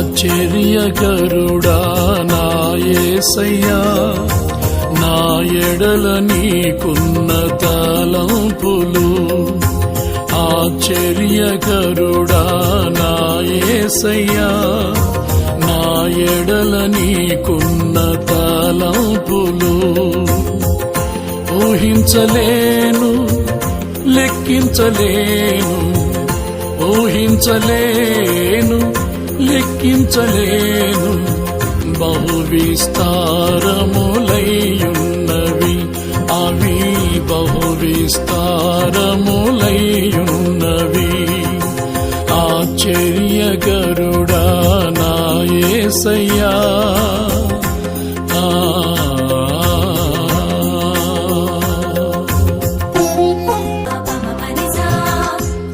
ఆశ్చర్యకరుడా నాయసయ్యా. నా ఎడల నీకున్న తలంపులు. ఆశ్చర్యకరుడా నాయసయ్యా. నా ఎడల నీకున్న తలంపులు. ఊహించలేను లెక్కించలేను ఊహించలేను. లెక్కించలేను. బహు విస్తారములయ్యున్నవి అవి బహు విస్తారములయ్యున్నవి ఆశ్చర్య గరుడా నాయసయ్యా ఆ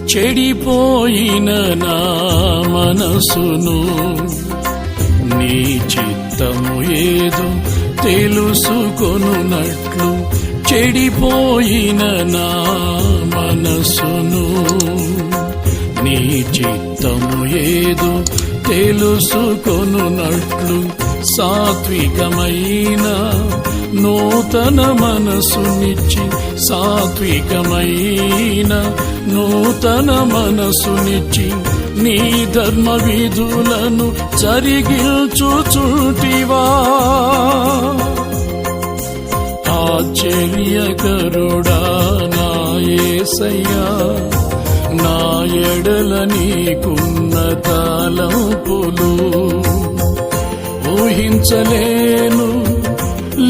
చెడిపోయిన నా మనసును. నీ చిత్తము ఏదో తెలుసుకొనున్నట్లు చెడిపోయిన నా మనసును. నీ చిత్తము ఏదో తెలుసుకొనున్నట్లు సాత్వికమైన నూతన మనసునిచ్చి సాత్వికమైన నూతన మనసునిచ్చి నీ ధర్మ విధులను చరిగిల్చుచుటివా. ఆశ్చర్యకరుడా నాయసయ్యా నా ఎడల నీకున్న తలంపులు. గ్రహించలేను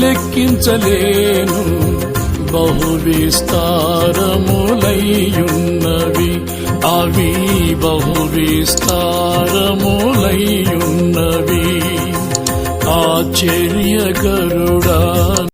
లెక్కించలేను. బహు విస్తారములయ్యున్నవి అవి బహు విస్తారములయ్యున్నవి. ఆశ్చర్యకరుడా